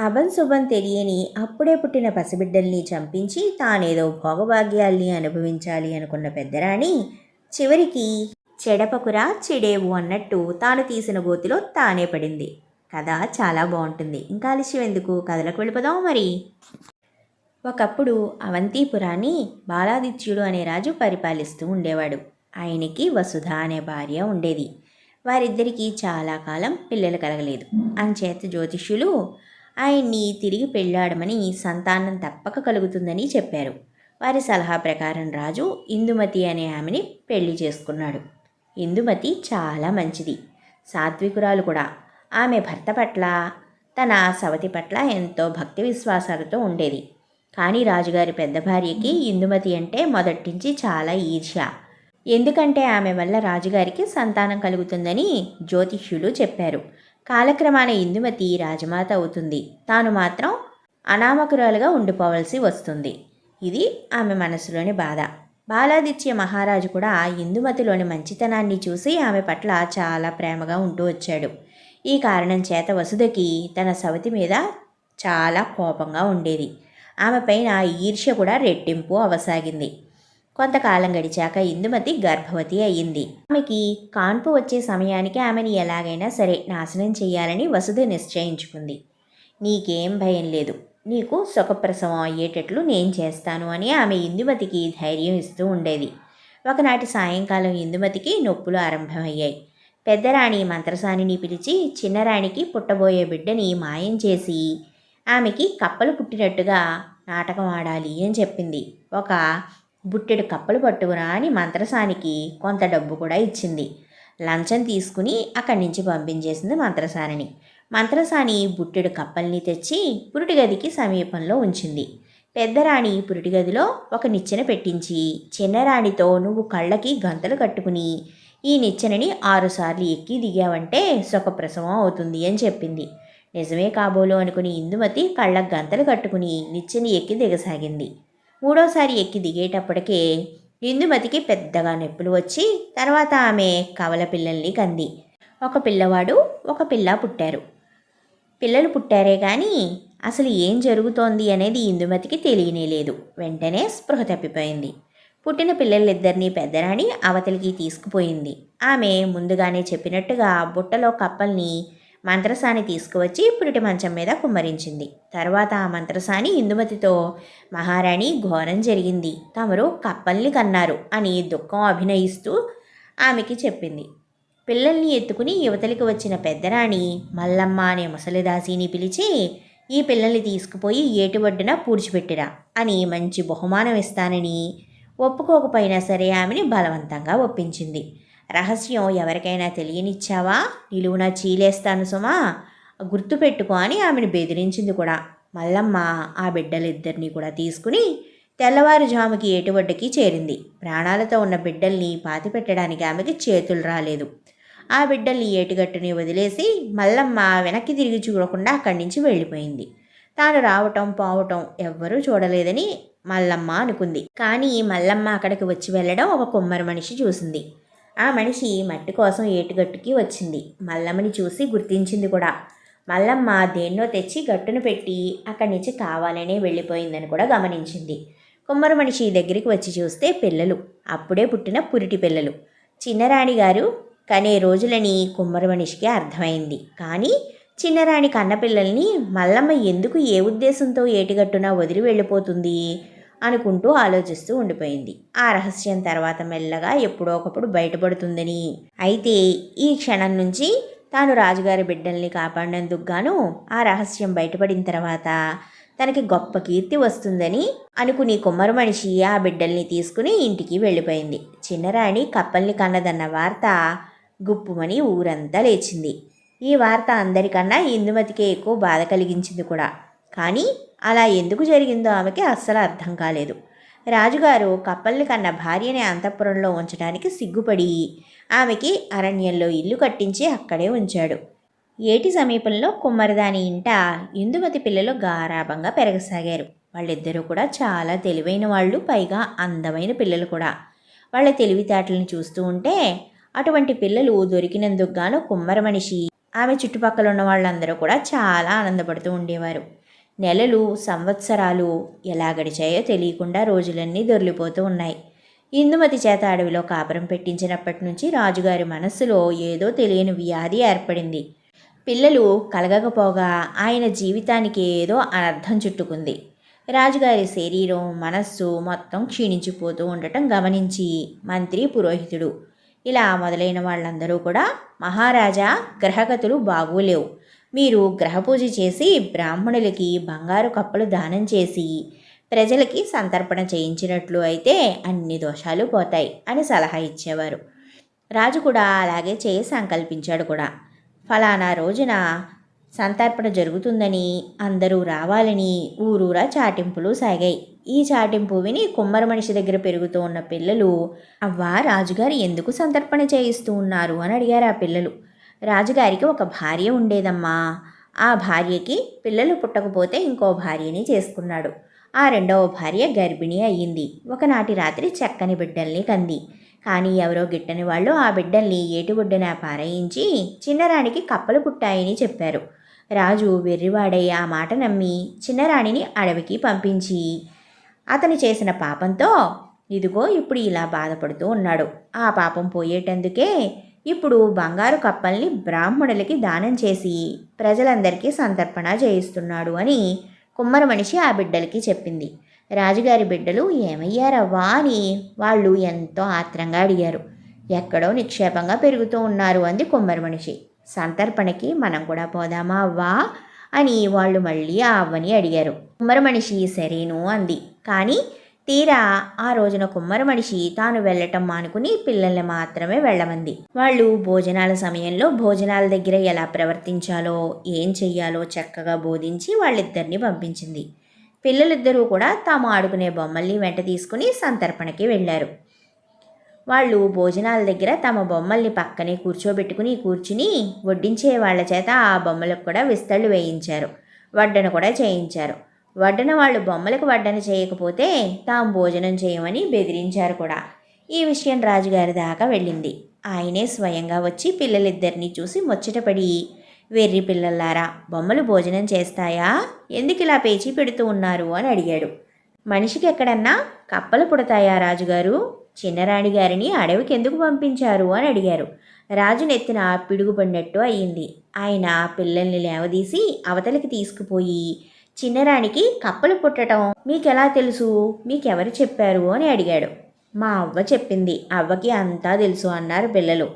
అభం శుభం తెలియని అప్పుడే పుట్టిన పసిబిడ్డల్ని చంపించి తానేదో భోగభాగ్యాల్ని అనుభవించాలి అనుకున్న పెద్దరాణి చివరికి చెడపకురా చెడేవు అన్నట్టు తాను తీసిన గోతిలో తానే పడింది. కథ చాలా బాగుంటుంది. ఇంకా ఆలస్యం ఎందుకు? కథలకు వెళ్ళిపోదాం మరి? ఒకప్పుడు అవంతిపురాన్ని బాలాదిత్యుడు అనే రాజు పరిపాలిస్తూ ఉండేవాడు. ఆయనకి వసుధ అనే భార్య ఉండేది. వారిద్దరికీ చాలా కాలం పిల్లలు కలగలేదు. అంచేత జ్యోతిష్యులు ఆయన్ని తిరిగి పెళ్ళాడమని సంతానం తప్పక కలుగుతుందని చెప్పారు. వారి సలహా ప్రకారం రాజు ఇందుమతి అనే ఆమెని పెళ్ళి చేసుకున్నాడు. ఇందుమతి చాలా మంచిది. సాత్వికురాలు కూడా. ఆమె భర్త పట్ల తన సవతి పట్ల ఎంతో భక్తి విశ్వాసాలతో ఉండేది. కానీ రాజుగారి పెద్ద భార్యకి ఇందుమతి అంటే మొదటించి చాలా ఈర్ష్య. ఎందుకంటే ఆమె వల్ల రాజుగారికి సంతానం కలుగుతుందని జ్యోతిష్యులు చెప్పారు. కాలక్రమాన ఇందుమతి రాజమాత అవుతుంది. తాను మాత్రం అనామకురాలుగా ఉండిపోవలసి వస్తుంది. ఇది ఆమె మనసులోని బాధ. బాలాదిత్య మహారాజు కూడా ఇందుమతిలోని మంచితనాన్ని చూసి ఆమె పట్ల చాలా ప్రేమగా ఉంటూ వచ్చాడు. ఈ కారణం చేత వసుదకి తన సవతి మీద చాలా కోపంగా ఉండేది. ఆమె పైన ఈర్ష్య కూడా రెట్టింపు అవసాగింది. కొంతకాలం గడిచాక ఇందుమతి గర్భవతి అయ్యింది. ఆమెకి కాన్పు వచ్చే సమయానికి ఆమెని ఎలాగైనా సరే నాశనం చేయాలని వసుధ నిశ్చయించుకుంది. నీకేం భయం లేదు. నీకు సుఖప్రసవం అయ్యేటట్లు నేను చేస్తాను అని ఆమె ఇందుమతికి ధైర్యం ఇస్తూ ఉండేది. ఒకనాటి సాయంకాలం ఇందుమతికి నొప్పులు ఆరంభమయ్యాయి. పెద్దరాణి మంత్రసానిని పిలిచి చిన్నరాణికి పుట్టబోయే బిడ్డని మాయం చేసి ఆమెకి కప్పలు పుట్టినట్టుగా నాటకం ఆడాలి అని చెప్పింది. ఒక బుట్టెడు కప్పలు పట్టుకురా అని మంత్రసానికి కొంత డబ్బు కూడా ఇచ్చింది. లంచం తీసుకుని అక్కడి నుంచి పంపించేసింది మంత్రసానిని. మంత్రసాని బుట్టెడు కప్పల్ని తెచ్చి పురుటి గదికి సమీపంలో ఉంచింది. పెద్దరాణి పురుటిగదిలో ఒక నిచ్చెన పెట్టించి చిన్నరాణితో నువ్వు కళ్ళకి గంతలు కట్టుకుని ఈ నిచ్చెనని ఆరుసార్లు ఎక్కి దిగావంటే సుఖప్రసవం అవుతుంది అని చెప్పింది. నిజమే కాబోలు అనుకుని ఇందుమతి కళ్ళకు గంతలు కట్టుకుని నిచ్చెని ఎక్కి దిగసాగింది. మూడోసారి ఎక్కి దిగేటప్పటికే ఇందుమతికి పెద్దగా నొప్పులు వచ్చి తర్వాత ఆమె కవల పిల్లల్ని కంది. ఒక పిల్లవాడు ఒక పిల్ల పుట్టారు. పిల్లలు పుట్టారే కానీ అసలు ఏం జరుగుతోంది అనేది ఇందుమతికి తెలియనే లేదు. వెంటనే స్పృహ తప్పిపోయింది. పుట్టిన పిల్లలిద్దరినీ పెద్దరాణి అవతలికి తీసుకుపోయింది. ఆమె ముందుగానే చెప్పినట్టుగా బుట్టలో కప్పల్ని మంత్రసాని తీసుకువచ్చి పురిటి మంచం మీద కుమ్మరించింది. తర్వాత ఆ మంత్రసాని ఇందుమతితో మహారాణి ఘోరం జరిగింది. తమరు కప్పల్ని కన్నారు అని దుఃఖం అభినయిస్తూ ఆమెకి చెప్పింది. పిల్లల్ని ఎత్తుకుని యువతలికి వచ్చిన పెద్దరాణి మల్లమ్మ అనే ముసలిదాసిని పిలిచి ఈ పిల్లల్ని తీసుకుపోయి ఏటివడ్డున పూడ్చిపెట్టిరా అని మంచి బహుమానం ఇస్తానని ఒప్పుకోకపోయినా సరే ఆమెని బలవంతంగా ఒప్పించింది. రహస్యం ఎవరికైనా తెలియనిచ్చావా? నిలువున చీలేస్తాను సుమా. గుర్తుపెట్టుకో అని ఆమెను బెదిరించింది కూడా. మల్లమ్మ ఆ బిడ్డలిద్దరినీ కూడా తీసుకుని తెల్లవారుజాముకి ఏటువడ్డకి చేరింది. ప్రాణాలతో ఉన్న బిడ్డల్ని పాతిపెట్టడానికి ఆమెకి చేతులు రాలేదు. ఆ బిడ్డల్ని ఏటుగట్టుని వదిలేసి మల్లమ్మ వెనక్కి తిరిగి చూడకుండా అక్కడి నుంచి వెళ్ళిపోయింది. తాను రావటం పోవటం ఎవ్వరూ చూడలేదని మల్లమ్మ అనుకుంది. కానీ మల్లమ్మ అక్కడికి వచ్చి వెళ్ళడం ఒక కుమ్మరి మనిషి చూసింది. ఆ మనిషి మట్టి కోసం ఏటుగట్టుకి వచ్చింది. మల్లమ్మని చూసి గుర్తించింది కూడా. మల్లమ్మ దేన్నో తెచ్చి గట్టును పెట్టి అక్కడి నుంచి కావాలనే వెళ్ళిపోయిందని కూడా గమనించింది. కుమ్మరి మనిషి దగ్గరికి వచ్చి చూస్తే పిల్లలు. అప్పుడే పుట్టిన పురిటి పిల్లలు. చిన్నరాణి గారు కనే రోజులని కుమ్మరి మనిషికి అర్థమైంది. కానీ చిన్నరాణి కన్నపిల్లల్ని మల్లమ్మ ఎందుకు ఏ ఉద్దేశంతో ఏటిగట్టున వదిలి వెళ్ళిపోతుంది? అనుకుంటూ ఆలోచిస్తూ ఉండిపోయింది. ఆ రహస్యం తర్వాత మెల్లగా ఎప్పుడో ఒకప్పుడు బయటపడుతుందని. అయితే ఈ క్షణం నుంచి తాను రాజుగారి బిడ్డల్ని కాపాడినందుకు గాను ఆ రహస్యం బయటపడిన తర్వాత తనకి గొప్ప కీర్తి వస్తుందని అనుకుని కుమ్మరు మనిషి ఆ బిడ్డల్ని తీసుకుని ఇంటికి వెళ్ళిపోయింది. చిన్నరాణి కప్పల్ని కన్నదన్న వార్త గుప్పుమని ఊరంతా లేచింది. ఈ వార్త అందరికన్నా ఇందుమతికే ఎక్కువ బాధ కలిగించింది కూడా. కానీ అలా ఎందుకు జరిగిందో ఆమెకి అస్సలు అర్థం కాలేదు. రాజుగారు కప్పల్ని కన్న భార్యని అంతఃపురంలో ఉంచడానికి సిగ్గుపడి ఆమెకి అరణ్యంలో ఇల్లు కట్టించి అక్కడే ఉంచాడు. ఏటి సమీపంలో కుమ్మరిదాని ఇంట ఇందుమతి పిల్లలు గారాభంగా పెరగసాగారు. వాళ్ళిద్దరూ కూడా చాలా తెలివైన వాళ్ళు పైగా అందమైన పిల్లలు కూడా. వాళ్ళ తెలివితేటలను చూస్తూ ఉంటే అటువంటి పిల్లలు దొరికినందుకు గాను కుమ్మర మనిషి ఆమె చుట్టుపక్కల ఉన్న వాళ్ళందరూ కూడా చాలా ఆనందపడుతూ ఉండేవారు. నెలలు సంవత్సరాలు ఎలా గడిచాయో తెలియకుండా రోజులన్నీ దొరిలిపోతూ ఉన్నాయి. ఇందుమతి చేత అడవిలో కాపురం పెట్టించినప్పటి నుంచి రాజుగారి మనస్సులో ఏదో తెలియని వ్యాధి ఏర్పడింది. పిల్లలు కలగకపోగా ఆయన జీవితానికి ఏదో అనర్థం చుట్టుకుంది. రాజుగారి శరీరం మనస్సు మొత్తం క్షీణించిపోతూ ఉండటం గమనించి మంత్రి పురోహితుడు ఇలా మొదలైన వాళ్ళందరూ కూడా మహారాజా గ్రహగతులు బాగోలేవు. మీరు గ్రహపూజ చేసి బ్రాహ్మణులకి బంగారు కప్పలు దానం చేసి ప్రజలకి సంతర్పణ చేయించినట్లు అయితే అన్ని దోషాలు పోతాయి అని సలహా ఇచ్చేవారు. రాజు కూడా అలాగే చేయి సంకల్పించాడు కూడా. ఫలానా రోజున సంతర్పణ జరుగుతుందని అందరూ రావాలని ఊరూరా చాటింపులు సాగాయి. ఈ చాటింపు విని కుమ్మర మనిషి దగ్గర పెరుగుతూ ఉన్న పిల్లలు అవ్వా రాజుగారు ఎందుకు సంతర్పణ చేయిస్తూ ఉన్నారు? అని అడిగారు ఆ పిల్లలు. రాజుగారికి ఒక భార్య ఉండేదమ్మా. ఆ భార్యకి పిల్లలు పుట్టకపోతే ఇంకో భార్యని చేసుకున్నాడు. ఆ రెండవ భార్య గర్భిణి అయ్యింది. ఒకనాటి రాత్రి చక్కని బిడ్డల్ని కంది. కానీ ఎవరో గిట్టని వాళ్ళు ఆ బిడ్డల్ని ఏటిగుడ్డన పారయించి చిన్నరాణికి కప్పలు పుట్టాయని చెప్పారు. రాజు వెర్రివాడై ఆ మాట నమ్మి చిన్నరాణిని అడవికి పంపించి అతను చేసిన పాపంతో ఇదిగో ఇప్పుడు ఇలా బాధపడుతూ ఉన్నాడు. ఆ పాపం పోయేటందుకే ఇప్పుడు బంగారు కప్పల్ని బ్రాహ్మణులకి దానం చేసి ప్రజలందరికీ సంతర్పణ చేయిస్తున్నాడు అని కుమ్మర మనిషి ఆ బిడ్డలకి చెప్పింది. రాజుగారి బిడ్డలు ఏమయ్యారవ్వా అని వాళ్ళు ఎంతో ఆత్రంగా అడిగారు. ఎక్కడో నిక్షేపంగా పెరుగుతూ ఉన్నారు అంది కుమ్మరి మనిషి. సంతర్పణకి మనం కూడా పోదామా అవ్వా అని వాళ్ళు మళ్ళీ ఆ అవ్వని అడిగారు. కుమ్మర మనిషి సరేను అంది. కానీ తీరా ఆ రోజున కుమ్మరి మనిషి తాను వెళ్ళటం మానుకుని పిల్లల్ని మాత్రమే వెళ్ళమంది. వాళ్ళు భోజనాల సమయంలో భోజనాల దగ్గర ఎలా ప్రవర్తించాలో ఏం చెయ్యాలో చక్కగా బోధించి వాళ్ళిద్దరిని పంపించింది. పిల్లలిద్దరూ కూడా తాము ఆడుకునే బొమ్మల్ని వెంట తీసుకుని సంతర్పణకి వెళ్ళారు. వాళ్ళు భోజనాల దగ్గర తమ బొమ్మల్ని పక్కనే కూర్చోబెట్టుకుని కూర్చుని వడ్డించే వాళ్ళ చేత ఆ బొమ్మలకు కూడా విస్తళ్ళు వేయించారు. వడ్డన కూడా చేయించారు. వడ్డన వాళ్ళు బొమ్మలకు వడ్డన చేయకపోతే తాము భోజనం చేయమని బెదిరించారు కూడా. ఈ విషయం రాజుగారి దాకా వెళ్ళింది. ఆయనే స్వయంగా వచ్చి పిల్లలిద్దరినీ చూసి ముచ్చటపడి వెర్రి పిల్లలారా బొమ్మలు భోజనం చేస్తాయా? ఎందుకు ఇలా పేచీ పెడుతూ ఉన్నారు? అని అడిగాడు. మనిషికి ఎక్కడన్నా కప్పలు పుడతాయా రాజుగారు? చిన్నరాణి గారిని అడవికి ఎందుకు పంపించారు? అని అడిగారు. రాజు నెత్తిన పిడుగుపడినట్టు అయ్యింది. ఆయన పిల్లల్ని లేవదీసి అవతలికి తీసుకుపోయి చిన్నరానికి కప్పలు పుట్టడం మీకెలా తెలుసు? మీకెవరు చెప్పారు? అని అడిగాడు. మా అవ్వ చెప్పింది. అవ్వకి అంతా తెలుసు అన్నారు పిల్లలు.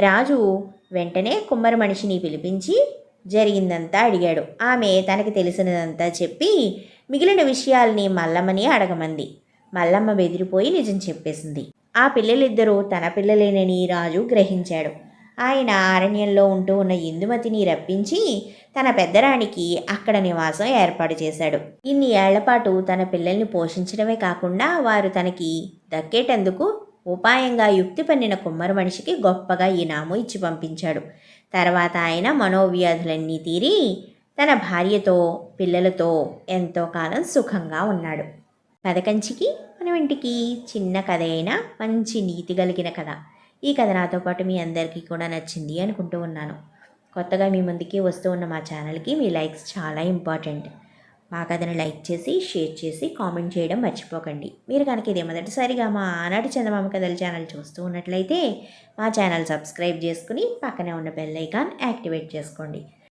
రాజు వెంటనే కుమ్మరి మనిషిని పిలిపించి జరిగిందంతా అడిగాడు. ఆమె తనకి తెలిసినదంతా చెప్పి మిగిలిన విషయాల్ని మల్లమ్మని అడగమంది. మల్లమ్మ బెదిరిపోయి నిజం చెప్పేసింది. ఆ పిల్లలిద్దరూ తన పిల్లలేనని రాజు గ్రహించాడు. ఆయన అరణ్యంలో ఉంటూ ఉన్న ఇందుమతిని రప్పించి తన పెద్దరానికి అక్కడ నివాసం ఏర్పాటు చేశాడు. ఇన్ని ఏళ్ళపాటు తన పిల్లల్ని పోషించడమే కాకుండా వారు తనకి దక్కేటందుకు ఉపాయంగా యుక్తి పన్నిన కుమ్మరి మనిషికి గొప్పగా ఇనాము ఇచ్చి పంపించాడు. తర్వాత ఆయన మనోవ్యాధులన్నీ తీరి తన భార్యతో పిల్లలతో ఎంతో కాలం సుఖంగా ఉన్నాడు. కథ కంచికి మన ఇంటికి చిన్న కథ అయినా మంచి నీతి కలిగిన కథ. ఈ కథ నాతో పాటు మీ అందరికీ కూడా నచ్చింది అనుకుంటూ ఉన్నాను. కొత్తగా మీ ముందుకి వస్తూ ఉన్న మా ఛానల్కి మీ లైక్స్ చాలా ఇంపార్టెంట్. మా కథను లైక్ చేసి షేర్ చేసి కామెంట్ చేయడం మర్చిపోకండి. మీరు కనుక ఇదే మొదటిసారిగా మా ఆనాటి చందమామ కథల ఛానల్ చూస్తూ ఉన్నట్లయితే మా ఛానల్ సబ్స్క్రైబ్ చేసుకుని పక్కనే ఉన్న బెల్ ఐకాన్ యాక్టివేట్ చేసుకోండి.